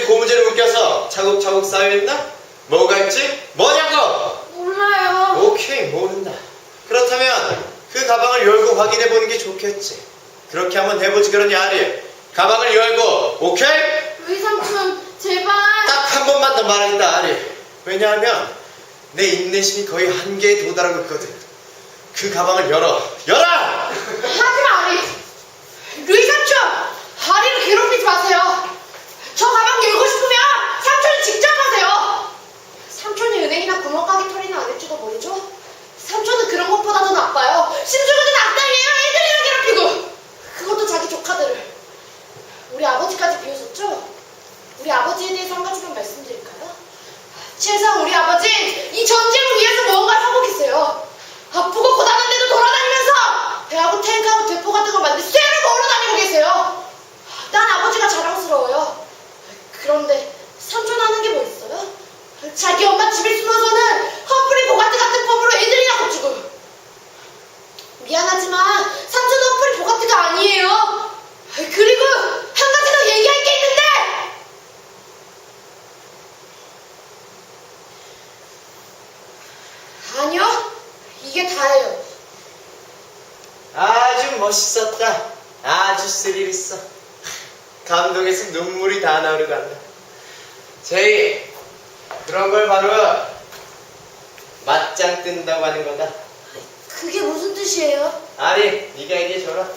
이렇게 고무줄에 묶여서 차곡차곡 쌓여있나? 뭐가 있지? 뭐냐고! 몰라요. 오케이, 모른다. 그렇다면 그 가방을 열고 확인해 보는 게 좋겠지. 그렇게 한번 해보지 그러니 아리. 가방을 열고, 오케이? 의삼촌, 제발. 딱 한 번만 더 말하겠다, 아리. 왜냐하면 내 인내심이 거의 한계에 도달하고 있거든. 그 가방을 열어. 열어! 하지마, 아리. 루이삼촌, 아리를 괴롭히지 마세요. 저 가방 열고 싶으면 삼촌이 직접 하세요. 삼촌이 은행이나 구멍가게 털이나 안 할지도 모르죠? 삼촌은 그런 것보다도 나빠요. 심술은 악당이에요. 애들이랑 괴롭히고. 그것도 자기 조카들을. 우리 아버지까지 비웃었죠? 우리 아버지에 대해서 한 가지만 말씀드릴까요? 최소한 우리 아버지 이 전쟁을 위해서 무언가를 하고 계세요. 아프고 고단한 데도 돌아다니면서 배하고 탱크하고 대포 같은 걸 만들 쇠를 모으러 다니고 계세요. 난 아버지가 자랑스러워요. 그런데 삼촌 하는 게 뭐 있어요? 자기 엄마 집에 숨어서는 허프리 보가트 같은 펌으로 애들이나 고치고 미안하지만 삼촌은 허프리 보가트가 아니에요. 그리고 한 가지 더 얘기할 게 있는데 아니요 이게 다예요. 아주 멋있었다. 아주 스릴 있어. 감동에서 눈물이 다 나오려 간다. 제이, 그런 걸 바로 맞짱 뜬다고 하는 거다. 그게 무슨 뜻이에요? 아리, 네가 얘기해 줘라.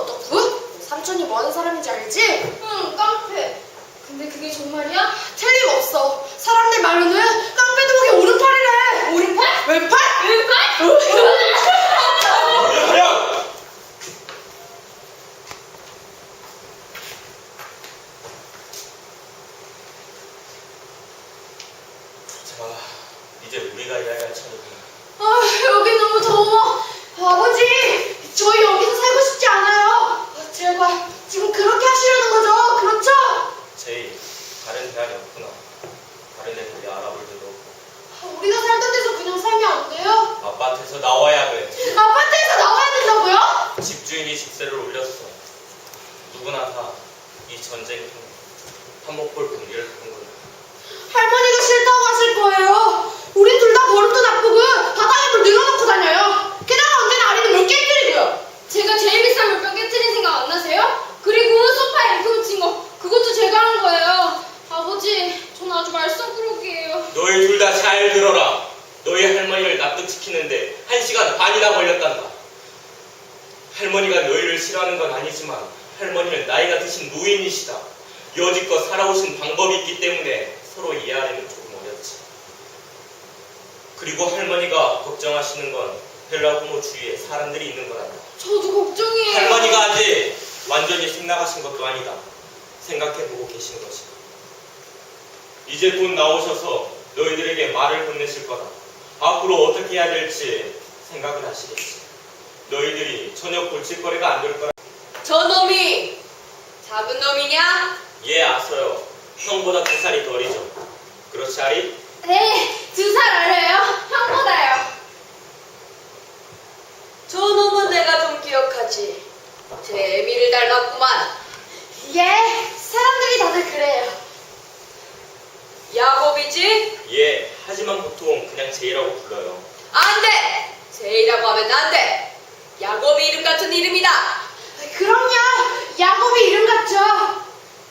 어떻고? 삼촌이 뭐 하는 사람인지 알지? 응, 깡패. 근데 그게 정말이야? 틀림없어. 사람들 말로는 깡패도 보기 오른팔이래. 오른팔? 왼팔? 왼팔? 형! 자, 이제 우리가 일해야 할 차례다. 아, 여기 너무 더워. 아버지, 저희 여기서 살고 싶지 않아요. 아, 제발, 지금 그렇게 하시려는 거죠? 그렇죠? 제이, 다른 대안이 없구나. 다른 데 달리 알아볼 데도 없고. 아, 우리가 살던 데서 그냥 살면 안 돼요? 아파트에서 나와야 돼. 아파트에서 나와야 된다고요? 집주인이 집세를 올렸어. 누구나 다 이 전쟁 통해 한몫볼 분리를 하는 거야. 할머니가 싫다고 하실 거예요. 우리 둘 다 버릇도 나쁘고 바닥에 물 늘어놓고 다녀요. 게다가 언제나 아리는 물 깨뜨리고요. 제가 제일 비싼 물병 깨뜨린 생각 안 나세요? 그리고 소파에 이렇게 붙인 거 그것도 제가 한 거예요. 아주 말썽꾸러기예요. 너희 둘 다 잘 들어라. 너희 할머니를 납득시키는데 한 시간 반이나 걸렸단다. 할머니가 너희를 싫어하는 건 아니지만 할머니는 나이가 드신 노인이시다. 여지껏 살아오신 방법이 있기 때문에 서로 이해하려면 조금 어렵지. 그리고 할머니가 걱정하시는 건 벨라 호모 주위에 사람들이 있는 거란다. 저도 걱정이 아직 완전히 생 나가신 것도 아니다. 생각해보고 계신 것이다. 이제 곧 나오셔서 너희들에게 말을 건네실 거다. 앞으로 어떻게 해야 될지 생각을 하시겠지. 너희들이 전혀 골칫거리가 안 될 거라. 저놈이 작은 놈이냐? 예, 아서요. 형보다 두 살이 더 어리죠. 그렇지, 아리? 네, 두살 어려요. 형보다요. 저 놈은 내가 좀 기억하지. 제 애미를 닮았구만. 예, 사람들이 다들 그래요. 야곱이지? 예, 하지만 보통 그냥 제이라고 불러요. 안 돼! 제이라고 하면 안 돼! 야곱이 이름 같은 이름이다! 그럼요, 야곱이 이름 같죠.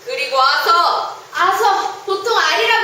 그리고 아서! 아서 보통 아리라고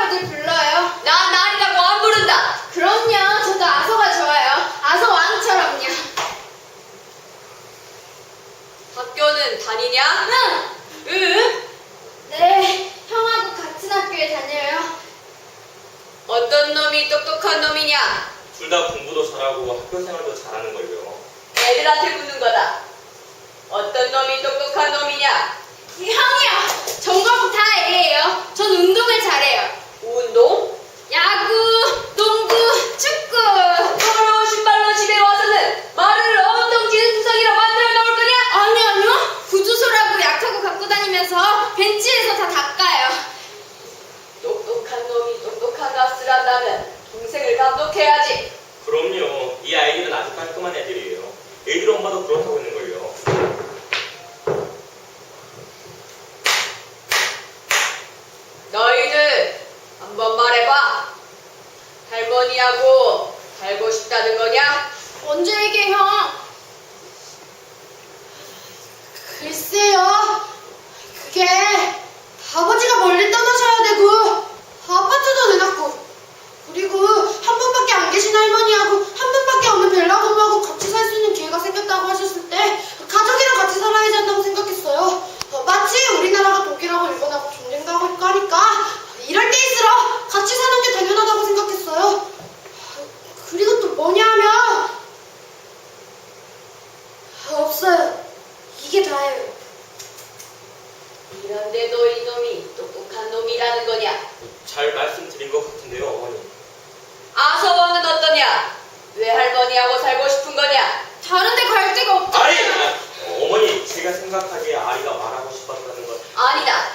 왜 할머니하고 살고 싶은 거냐? 다른데 갈 데가 없잖아요. 아리! 아, 어머니, 제가 생각하기에 아리가 말하고 싶었다는 건 아니다.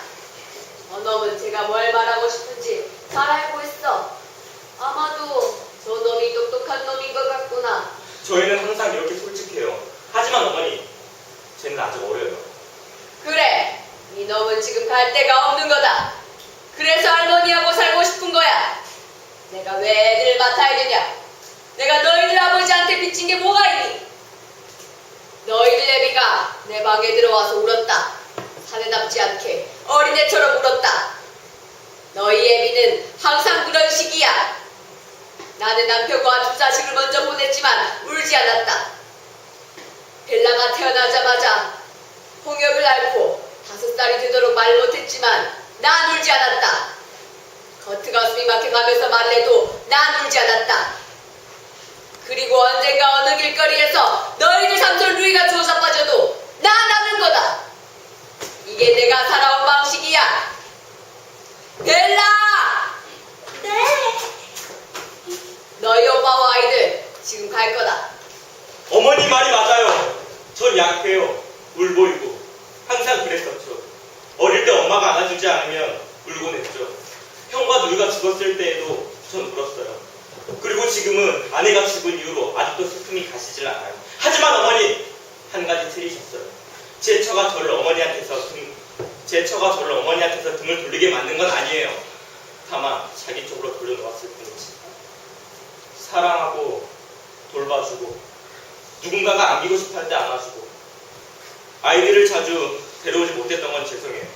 저놈은 제가 뭘 말하고 싶은지 잘 알고 있어. 아마도 저놈이 똑똑한 놈인 것 같구나. 저희는 항상 이렇게 솔직해요. 하지만 어머니, 쟤는 아직 어려요. 그래, 이놈은 지금 갈 데가 없는 거다. 그래서 할머니하고 살고 싶은 거야. 내가 왜 애들을 맡아야 되냐? 내가 너희들 아버지한테 빚진 게 뭐가 있니? 너희들 애비가 내 방에 들어와서 울었다. 사내답지 않게 어린애처럼 울었다. 너희 애비는 항상 그런 식이야. 나는 남편과 두 자식을 먼저 보냈지만 울지 않았다. 벨라가 태어나자마자 홍역을 앓고 다섯 살이 되도록 말 못했지만 난 울지 않았다. 겉가슴이 막혀가면서 말해도 난 울지 않았다. 그리고 언젠가 어느 길거리에서 너희들 삼촌 루이가 조사 빠져도 난 남는 거다. 이게 내가 살아온 방식이야. 벨라! 네. 너희 오빠와 아이들 지금 갈 거다. 어머니 말이 맞아요. 전 약해요. 울보이고. 항상 그랬었죠. 어릴 때 엄마가 안아주지 않으면 울곤 했죠. 형과 누이가 죽었을 때에도 전 울었어요. 그리고 지금은 아내가 죽은 이후로 아직도 슬픔이 가시질 않아요. 하지만 어머니, 한 가지 틀리셨어요. 제 처가 저를 어머니한테서 등, 제 처가 저를 어머니한테서 등을 돌리게 만든 건 아니에요. 다만 자기 쪽으로 돌려놓았을 뿐이지. 사랑하고 돌봐주고 누군가가 안기고 싶을 때 안아주고 아이들을 자주 데려오지 못했던 건 죄송해요.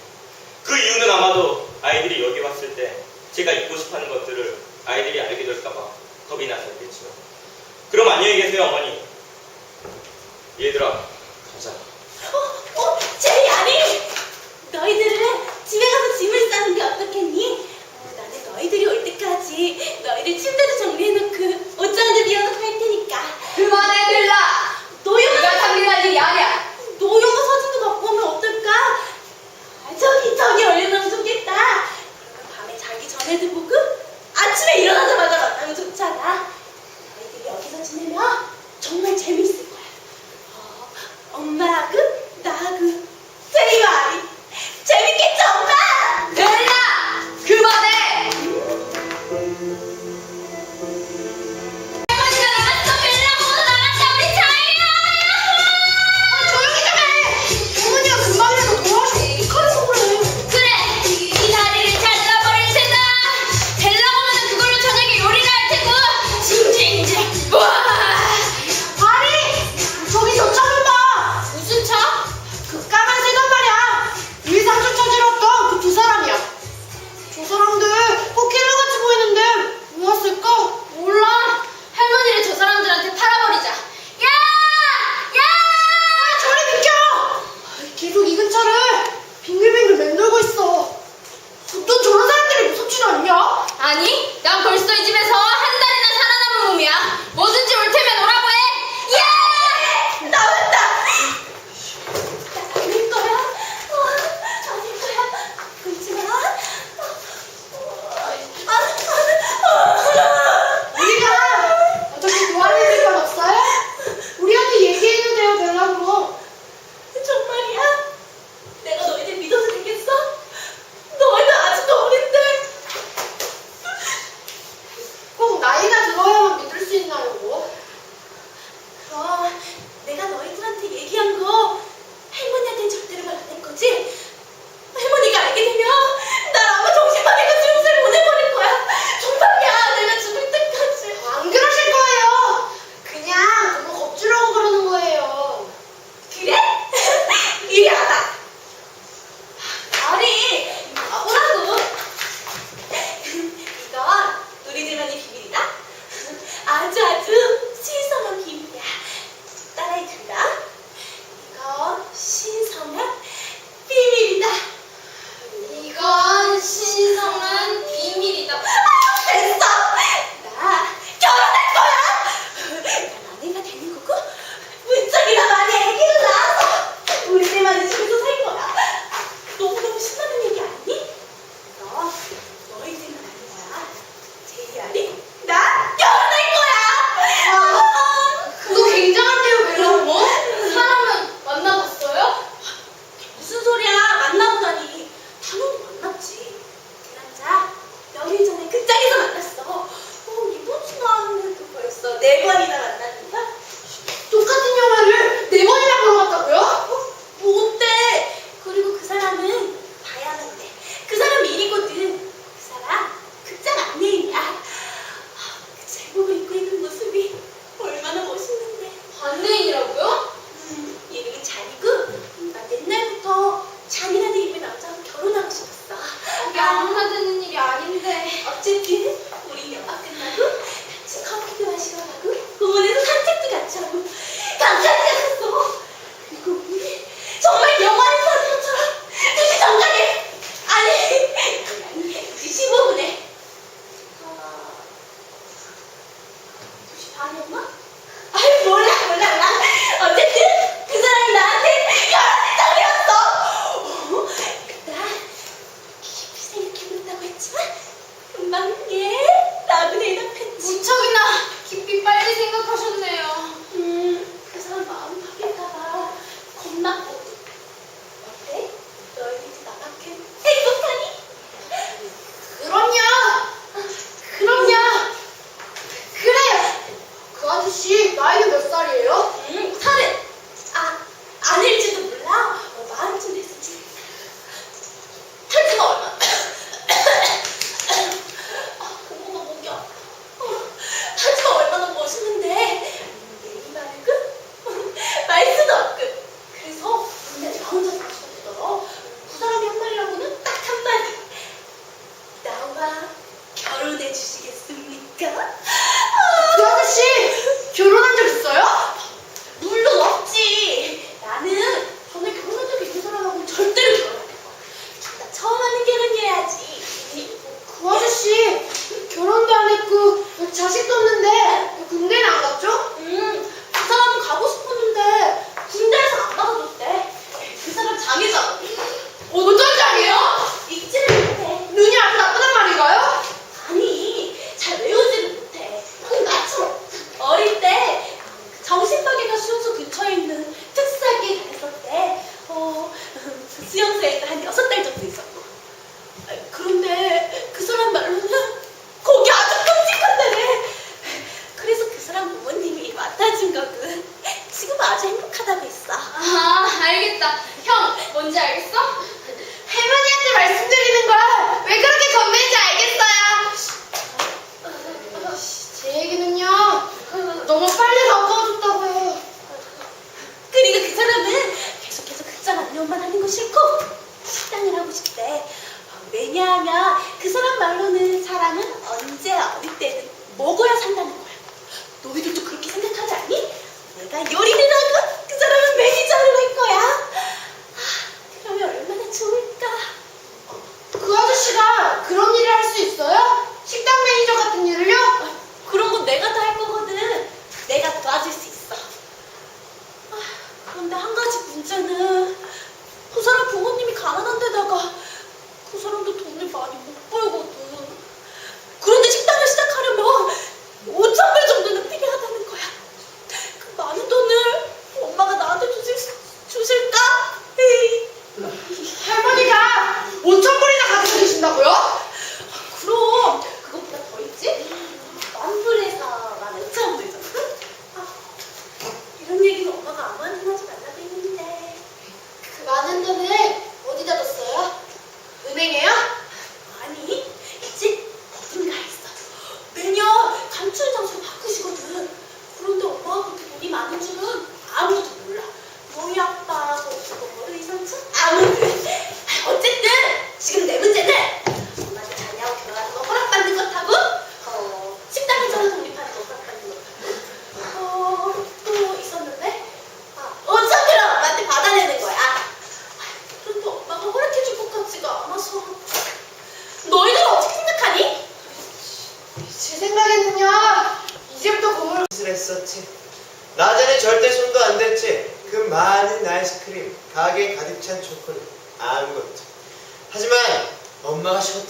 그 이유는 아마도 아이들이 여기 왔을 때 제가 입고 싶어하는 것들을 아이들이 알게 될까봐 겁이 나서있겠죠. 그럼 안녕히 계세요 어머니. 얘들아 가자. 어, 어, 제이 아니! 너희들은 집에 가서 짐을 싸는 게 어떻겠니? 때까지 너희들 침대도 정리해놓고 옷장도 비워놓고 할 테니까 그만해, 벨라! 노영아, 네가 상민할 일이 아니야. 노영아 사진도 다 bloody nuts. Beziehungsweise, die også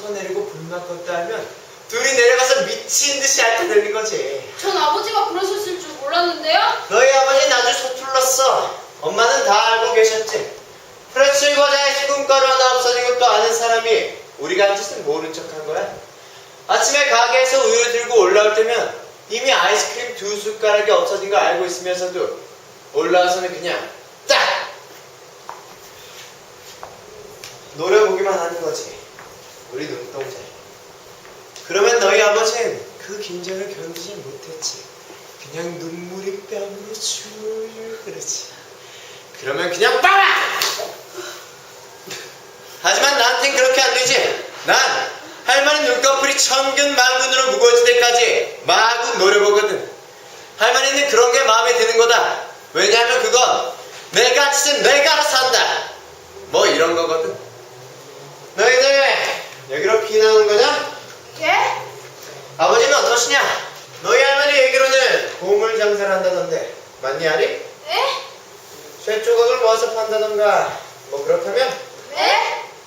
엄마가 셔터 내리고 불만 껐다 하면 둘이 내려가서 미친 듯이 핥아내는 거지. 전 아버지가 그러셨을 줄 몰랐는데요. 너희 아버지 는 아주 서툴렀어. 엄마는 다 알고 계셨지. 프레츠 과자에 소금가루 하나 없어진 것도 아는 사람이 우리가 한 짓은 모른 척한 거야. 아침에 가게에서 우유 들고 올라올 때면 이미 아이스크림 두 숟가락이 없어진 거 알고 있으면서도 올라와서는 그냥 딱! 노려보기만 하는 거지. 우리 눈동자. 그러면 너희 아버지는 그 긴장을 견디지 못했지. 그냥 눈물이 뺨으로 줄줄 흐르지. 그러면 그냥 빠라! 하지만 나한텐 그렇게 안 되지. 난 할머니 눈꺼풀이 천근 만근으로 무거워질 때까지 마구 노려보거든. 할머니는 그런 게 마음에 드는 거다. 왜냐하면 그건 내가 짓은 내가 한다. 뭐 이런 거거든. 너희들 여기로 피나는 거냐? 예? 아버지는 어떠시냐? 너희 할머니 얘기로는 보물 장사를 한다던데 맞니 아리? 네? 쇠 조각을 모아서 판다던가 뭐 그렇다면 네?